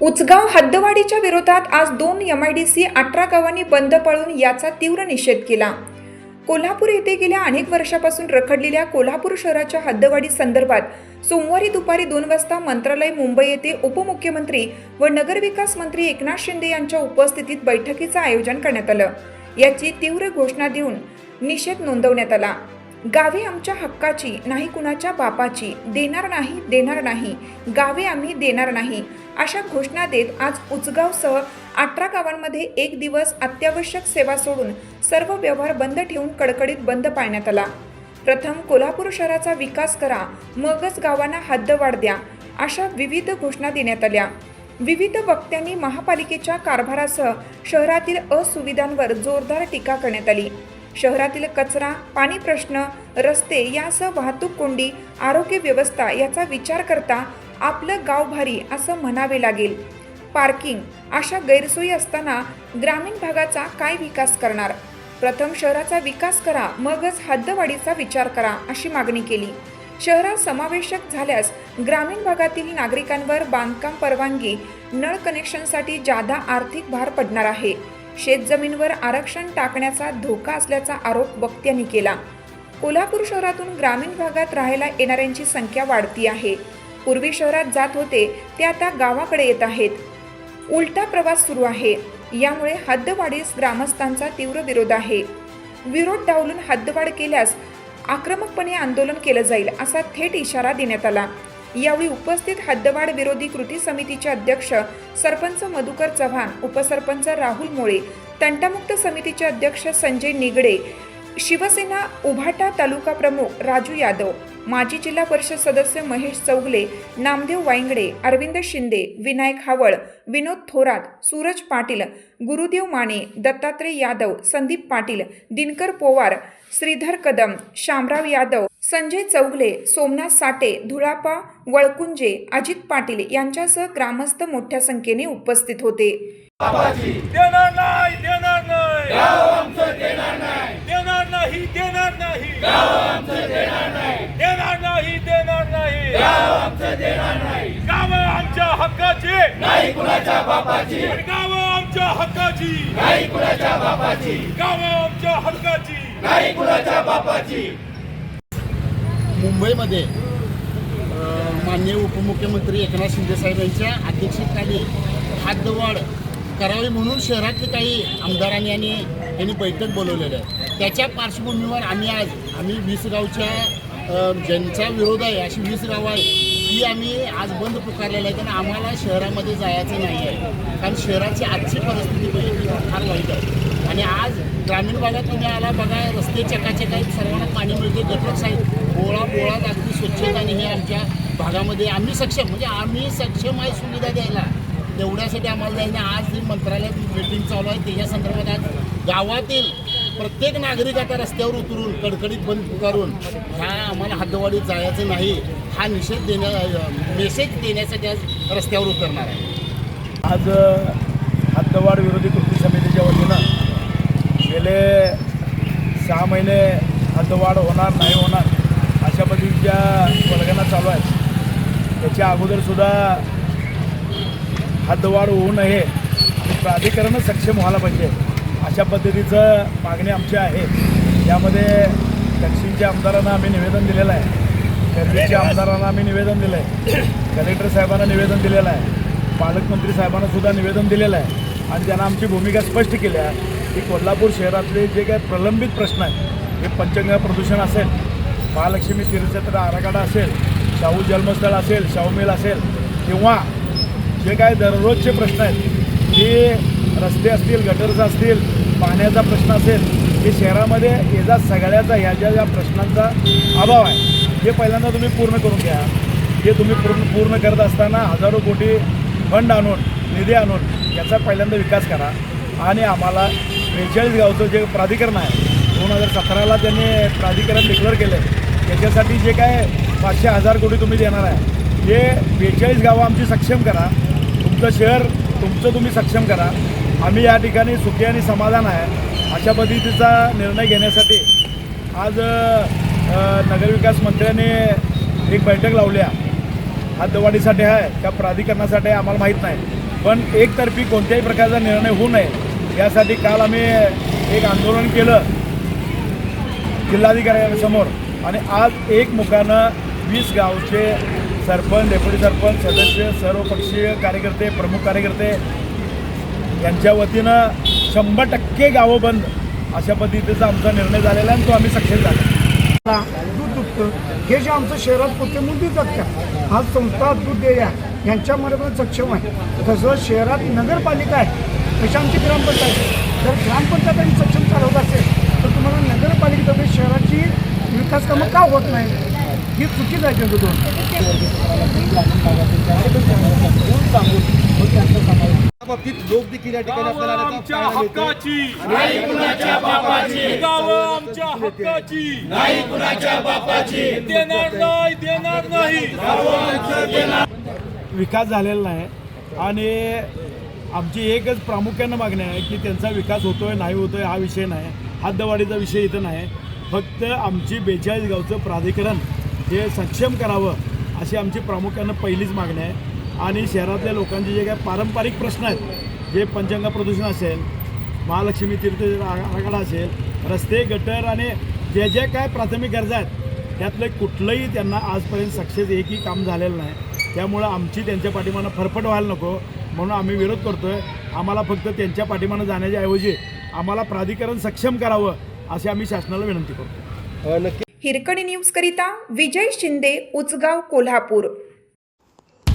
उचगाव हद्दवाढीच्या विरोधात आज दोन एमआयडीसी अठरा गावांनी बंद पाळून याचा तीव्र निषेध केला. कोल्हापूर येथे गेल्या अनेक वर्षापासून रखडलेल्या कोल्हापूर शहराच्या हद्दवाढी संदर्भात सोमवारी दुपारी दोन वाजता मंत्रालय मुंबई येथे उपमुख्यमंत्री व नगरविकास मंत्री एकनाथ शिंदे यांच्या उपस्थितीत बैठकीचं आयोजन करण्यात आलं. याची तीव्र घोषणा देऊन निषेध नोंदवण्यात आला. गावे आमच्या हक्काची नाही कुणाच्या बापाची देणार नाही देणार नाही गावे आम्ही देणार नाही अशा घोषणा देत आज उचगावसह अठरा गावांमध्ये एक दिवस अत्यावश्यक सेवा सोडून सर्व व्यवहार बंद ठेवून कडकडीत बंद पाळण्यात आला. प्रथम कोल्हापूर शहराचा विकास करा मगच गावांना हद्दवाढ द्या अशा विविध घोषणा देण्यात आल्या. विविध वक्त्यांनी महापालिकेच्या कारभारासह शहरातील असुविधांवर जोरदार टीका करण्यात आली. शहरातील कचरा पाणी प्रश्न रस्ते यासह वाहतूक कोंडी आरोग्य व्यवस्था याचा विचार करता आपलं गाव भारी असं म्हणावे लागेल. पार्किंग अशा गैरसोयी असताना ग्रामीण भागाचा काय विकास करणार? प्रथम शहराचा विकास करा मगच हद्दवाढीचा विचार करा अशी मागणी केली. शहरात समावेशक झाल्यास ग्रामीण भागातील नागरिकांवर बांधकाम परवानगी नळ कनेक्शनसाठी जादा आर्थिक भार पडणार आहे. शेतजमीनवर आरक्षण टाकण्याचा धोका असल्याचा आरोप वक्त्यांनी केला. कोल्हापूर शहरातून ग्रामीण भागात राहायला येणाऱ्यांची संख्या वाढती आहे. पूर्वी शहरात जात होते ते आता गावाकडे येत आहेत. उलटा प्रवास सुरू आहे. यामुळे हद्दवाढीस ग्रामस्थांचा तीव्र विरोध आहे. विरोध डावलून हद्दवाढ केल्यास आक्रमकपणे आंदोलन केलं जाईल असा थेट इशारा देण्यात आला. यावेळी उपस्थित हद्दवाढ विरोधी कृती समितीचे अध्यक्ष सरपंच मधुकर चव्हाण उपसरपंच राहुल मोळे तंटामुक्त समितीचे अध्यक्ष संजय निगडे शिवसेना उभाटा तालुका प्रमुख राजू यादव माजी जिल्हा परिषद सदस्य महेश चौगले नामदेव वाईंगडे अरविंद शिंदे विनायक हावळ विनोद थोरात सूरज पाटील गुरुदेव माने दत्तात्रय यादव संदीप पाटील दिनकर पोवार श्रीधर कदम शामराव यादव संजय चौगले सोमनाथ साटे धुळापा वळकुंजे अजित पाटील यांच्यासह ग्रामस्थ मोठ्या संख्येने उपस्थित होते. देणार नाही देणार नाही. देणार नाही. देणार नाही नाही. गाव आमच्या हक्काची. नाही कुणाच्या बापाची. गाव आमच्या हक्काची. नाही कुणाच्या बापाची. गाव आमच्या हक्काची. नाही कुणाच्या बापाची. मुंबईमध्ये माननीय उपमुख्यमंत्री एकनाथ शिंदे साहेब यांच्या अध्यक्षतेखाली हद्दवाढ करावी म्हणून शहरातले काही आमदारांनी आणि यांनी बैठक बोलवलेलं आहे. त्याच्या पार्श्वभूमीवर आम्ही आज आम्ही वीस गावच्या ज्यांचा विरोध आहे अशी वीस गावं आहे ती आम्ही आज बंद पुकारलेलं आहे. कारण आम्हाला शहरामध्ये जायचं नाही आहे कारण शहराची आजची परिस्थिती फार वाईट आहे. आणि आज ग्रामीण भागात तुम्ही आला बघा रस्ते चकाचक आहेत सर्वांना पाणी मिळते गटरच आहेत. बोळा बोळात अगदी स्वच्छता आणि हे आमच्या भागामध्ये. आम्ही सक्षम म्हणजे आम्ही सक्षम आहे सुविधा द्यायला. तेवढ्यासाठी आम्हाला जायचं आज जी मंत्रालयात मीटिंग चालू आहे त्याच्या संदर्भात आज गावातील प्रत्येक नागरिक आता रस्त्यावर उतरून कडकडीत बंद पुकारून ह्या आम्हाला हद्दवाडीत जायचं नाही हा निषेध देण्या मेसेज देण्यासाठी आज रस्त्यावर उतरणार आहे. आज हद्दवाड विरोधी कृती समितीच्या वतीनं गेले सहा महिने हद्दवाढ होणार नाही होणार अशा पद्धतीच्या वर्गांना चालू आहेत. त्याच्या अगोदरसुद्धा हद्दवाढ होऊ नये आणि प्राधिकरणच सक्षम व्हायला पाहिजे. अशा पद्धतीचं मागणी आमची आहे. यामध्ये दक्षिणच्या आमदारांना आम्ही निवेदन दिलेलं आहे. कर्जतच्या आमदारांना आम्ही निवेदन दिलं आहे कलेक्टर साहेबांना निवेदन दिलेलं आहे. पालकमंत्री साहेबांना सुद्धा निवेदन दिलेलं आहे. आणि त्यांना आमची भूमिका स्पष्ट केली आहे की कोल्हापूर शहरातले जे काही प्रलंबित प्रश्न आहेत हे पंचगंगा प्रदूषण असेल महालक्ष्मी तीर्थक्षेत्र आराखडा असेल शाहू जन्मस्थळ असेल शाहू मिल असेल किंवा जे काय दररोजचे प्रश्न आहेत ते रस्ते असतील गटर्स असतील पाण्याचा प्रश्न असेल हे शहरामध्ये याचा सगळ्याचा ह्या ज्या ज्या प्रश्नांचा अभाव आहे हे पहिल्यांदा तुम्ही पूर्ण करून घ्या. हे तुम्ही पूर्ण पूर्ण करत असताना हजारो कोटी फंड आणून निधी आणून याचा पहिल्यांदा विकास करा. आणि आम्हाला बेचाळीस गावचं जे प्राधिकरण आहे दोन हजार सतराला त्यांनी प्राधिकरण डिक्लेअर केलं आहे त्याच्यासाठी जे काय पाचशे हजार कोटी तुम्ही देणार आहे हे बेचाळीस गावं आमची सक्षम करा. तुमचं शहर तुमचं तुम्ही सक्षम करा. आम्ही या ठिकाणी सुखी आणि समाधान आहे अशा पद्धतीचा निर्णय घेण्यासाठी आज नगरविकास मंत्र्यांनी एक बैठक लावल्या हद्दवाढीसाठी आहे का प्राधिकरणासाठी आहे आम्हाला माहीत नाही. पण एकतर्फी कोणत्याही प्रकारचा निर्णय होऊ नये यासाठी काल आम्ही एक आंदोलन केलं जिल्हाधिकाऱ्यांसमोर. आणि आज एक मुखानं वीस गावचे सरपंच डेप्युटी सरपंच सदस्य सर्वपक्षीय कार्यकर्ते प्रमुख कार्यकर्ते यांच्या वतीनं शंभर टक्के गावं बंद अशा पद्धतीचा आमचा निर्णय झालेला आहे आणि तो आम्ही सक्सेस झाला. दूध दुखतं हे जे आमचं शहरात पुरते मूल देतात हा संस्था दूध देया यांच्यामध्ये पण सक्षम आहे. तसं शहरात नगरपालिका आहे. तशी आमची ग्रामपंचायत आहे. जर ग्रामपंचायत आणि सक्षम चालवत असेल तर तुम्हाला नगरपालिकेतर्फे शहराची विकास कामं का होत नाही ही चुकीच आहे त्यांचं दोन बाबतीत लोक देखील या ठिकाणी आपल्याला आमच्या. हक्काची। नाही कुणाच्या बापाची. गावं आमच्या हक्काची. नाही कुणाच्या बापाची. देणार नाही देणार नाही. विकास झालेला नाही. आणि आमची एकच प्रामुख्यानं मागणी आहे की त्यांचा विकास होतोय नाही होतोय हा विषय नाही. हद्दवाढीचा विषय इथं नाही. फक्त आमची बेचाळीस गावचं प्राधिकरण हे सक्षम करावं अशी आमची प्रामुख्यानं पहिलीच मागणी आहे. आणि शहरातल्या लोकांचे जे काही पारंपरिक प्रश्न आहेत जे पंचगंगा प्रदूषण असेल महालक्ष्मी तीर्थ आराखडा असेल रस्ते गटर आणि जे जे काय प्राथमिक गरजा आहेत त्यातलं कुठलंही त्यांना आजपर्यंत सक्सेस एकही काम झालेलं नाही. त्यामुळं आमची त्यांच्या पाठीमानं फरफट व्हायला नको म्हणून आम्ही विरोध करतोय. आम्हाला फक्त त्यांच्या पाठीमानं जाण्याच्या ऐवजी आम्हाला प्राधिकरण सक्षम करावं अशी आम्ही शासनाला विनंती करतो. हिरकणी न्यूजकरिता विजय शिंदे उचगाव कोल्हापूर.